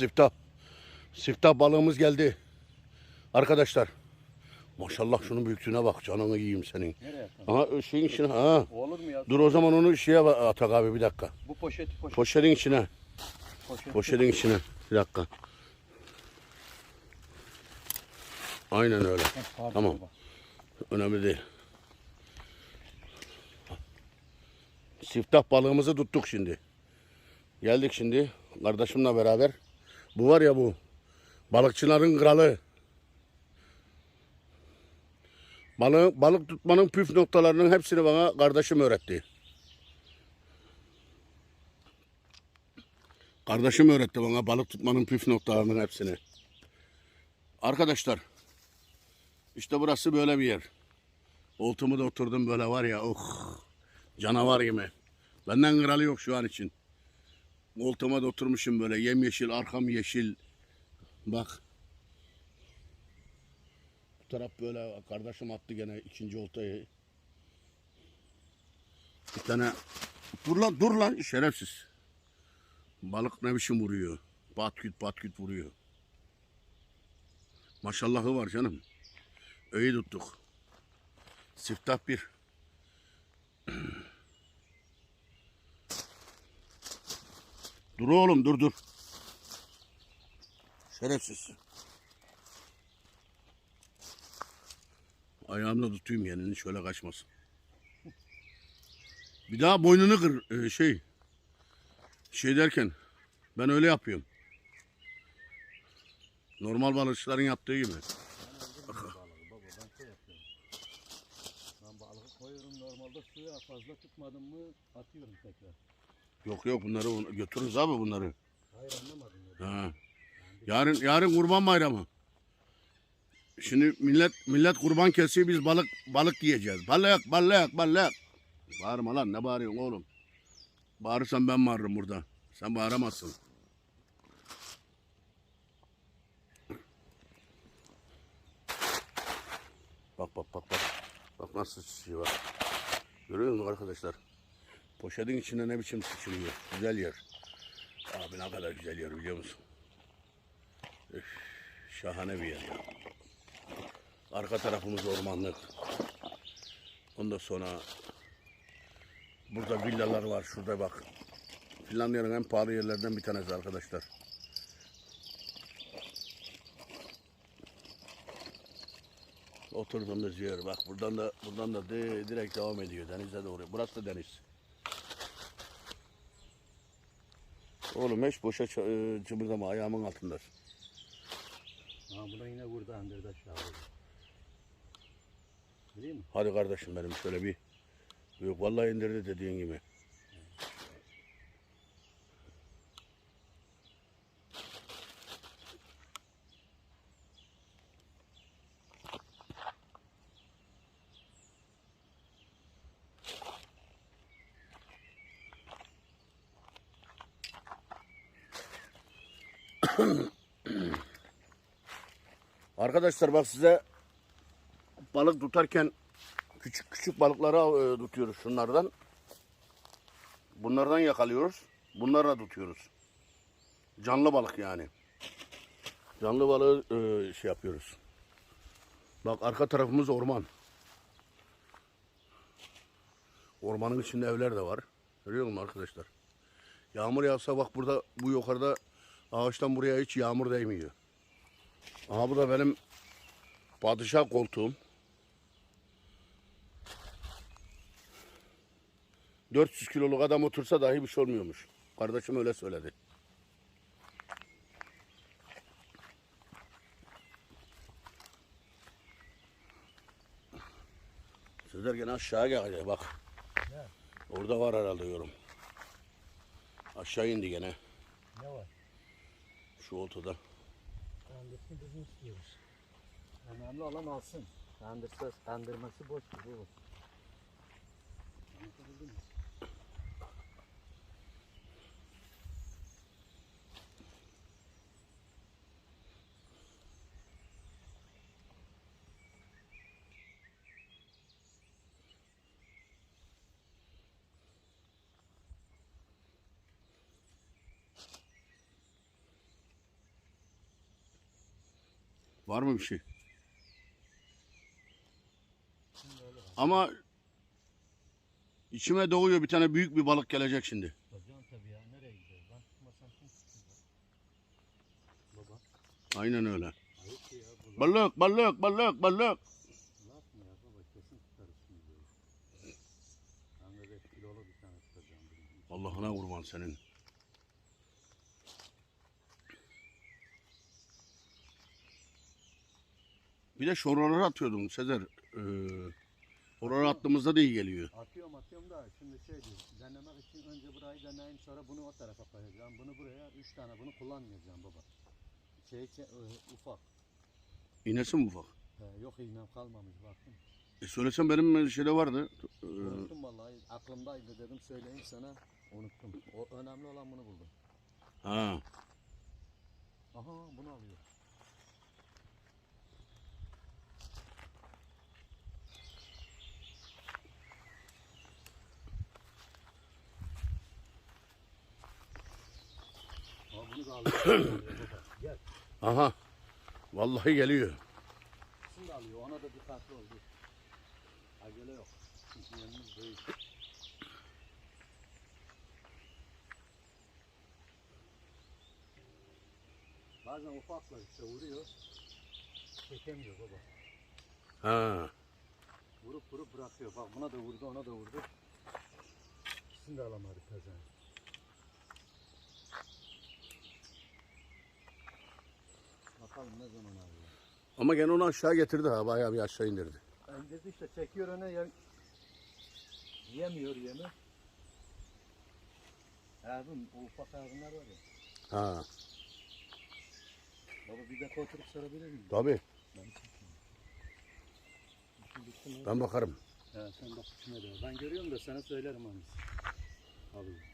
Siftah. Siftah balığımız geldi. Arkadaşlar. Maşallah şunun büyüklüğüne bak. Canını yiyeyim senin. Nereye attın? Aha şeyin içine. Ha. Olur mu ya? Dur o zaman onu şeye atak abi bir dakika. Bu poşeti poşet. Poşetin içine. poşet. Poşetin içine. Bir dakika. Aynen öyle. Pardon Tamam. baba. Önemli değil. Siftah balığımızı tuttuk şimdi. Geldik şimdi kardeşimle beraber. Bu var ya bu. Balıkçıların kralı. Balık, balık tutmanın püf noktalarının hepsini bana kardeşim öğretti. Kardeşim öğretti bana balık tutmanın püf noktalarının hepsini. Arkadaşlar işte burası böyle bir yer. Oltumu da oturdum böyle var ya oh canavar gibi. Benden kralı yok şu an için. Oltuma da oturmuşum böyle yemyeşil arkam yeşil. Bak. Bu taraf böyle kardeşim attı gene ikinci oltayı. Bir tane dur lan dur lan şerefsiz. Balık ne biçim vuruyor. Patküt patküt vuruyor. Maşallahı var canım. İyi tuttuk. Siftah bir. Dur oğlum dur dur. Şerefsiz. Ayağımla tutayım yenini şöyle kaçmasın. Bir daha boynunu kır e, şey. Şey derken ben öyle yapıyorum. Normal balıkçıların yaptığı gibi. Ben balığı koyuyorum normalde suya fazla tutmadım mı atıyorum tekrar. Yok yok bunları götürürüz abi bunları. Hayır anlamadım. Ha. Yarın yarın kurban bayramı. Şimdi millet millet kurban kesiyor biz balık balık yiyeceğiz. Balık balık balık. Bağırma lan ne bağırıyorsun oğlum? Bağırırsan ben bağırırım burada. Sen bağıramazsın. Bak bak bak bak. Bak nasıl sıçrıyor bak. Görüyor musun arkadaşlar? Poşetin içinde ne biçim sıçrıyor. Güzel yer. Abi ne kadar güzel yer biliyor musun? Üf, şahane bir yer. Arka tarafımız ormanlık. Ondan sonra burada villalar var. Şurada bak. Finlandiya'nın en pahalı yerlerden bir tanesi arkadaşlar. Oturduğumuz yer bak buradan da buradan da direkt devam ediyor denize doğru. Burası da deniz. Oğlum hiç boşa e, cımbırdama ayağımın altında. Ha bu da yine vurdu andırdı aşağı. Değil mi? Hadi kardeşim benim şöyle bir. Yok vallahi indirdi dediğin gibi. Arkadaşlar bak size balık tutarken küçük küçük balıkları e, tutuyoruz şunlardan. Bunlardan yakalıyoruz. Bunlarla tutuyoruz. Canlı balık yani. Canlı balığı e, şey yapıyoruz. Bak arka tarafımız orman. Ormanın içinde evler de var. Görüyor musun arkadaşlar? Yağmur yağsa bak burada bu yukarıda ağaçtan buraya hiç yağmur değmiyor. Aha bu da benim padişah koltuğum. 400 kiloluk adam otursa dahi bir şey olmuyormuş. Kardeşim öyle söyledi. Sizler gene aşağı geldi bak. Ne? Orada var herhalde yorum. Aşağı indi gene Ne var? Şu oltada. Kandırsın biz istiyoruz. Önemli olan alsın. Kandırsa, kandırması boş bu. Anlatabildim mi? Var mı bir şey? Ama içime doğuyor bir tane büyük bir balık gelecek şimdi. Aynen öyle. Balık, balık, balık, balık. laf mı ya baba? Kesin tutarız şimdi. böyle. Ben de beş kilolu bir tane tutacağım. bugün. Allah'ına kurban senin. Bir de şoraları atıyordum Sezer. Ee, oraları attığımızda da iyi geliyor. Atıyorum atıyorum da şimdi şey diyor. Denemek için önce burayı deneyim sonra bunu o tarafa koyacağım. Bunu buraya üç tane bunu kullanmayacağım baba. Şey, şey e, ufak. İğnesi mi ufak? He, yok iğnem kalmamış baktım. E söylesem benim şeyde vardı. Ee, Unuttum vallahi aklımdaydı dedim söyleyeyim sana. Unuttum. O önemli olan bunu buldum. ha. Aha bunu alıyor. Aa, bunu da alıyor. Baba, Gel. Aha. Vallahi geliyor. İkisini de alıyor. Ona da dikkatli ol. Acele yok. Yanımız değil. Bazen ufaklar işte vuruyor. Çekemiyor baba. Ha. Vurup vurup bırakıyor. Bak buna da vurdu, ona da vurdu. İkisini de alamadı kazan. Bakalım ne zaman alıyor. Ama gene onu aşağı getirdi ha. Bayağı bir aşağı indirdi. Öncesi işte çekiyor öne yem... yemiyor yemi. Abim o ufak ağzınlar var ya. Ha. Baba bir dakika oturup sorabilir miyim? Tabii. Ben çekeyim. İşin bitti mi? Ben bakarım. He, sen bak içine de. Ben görüyorum da sana söylerim hangisi. Abi.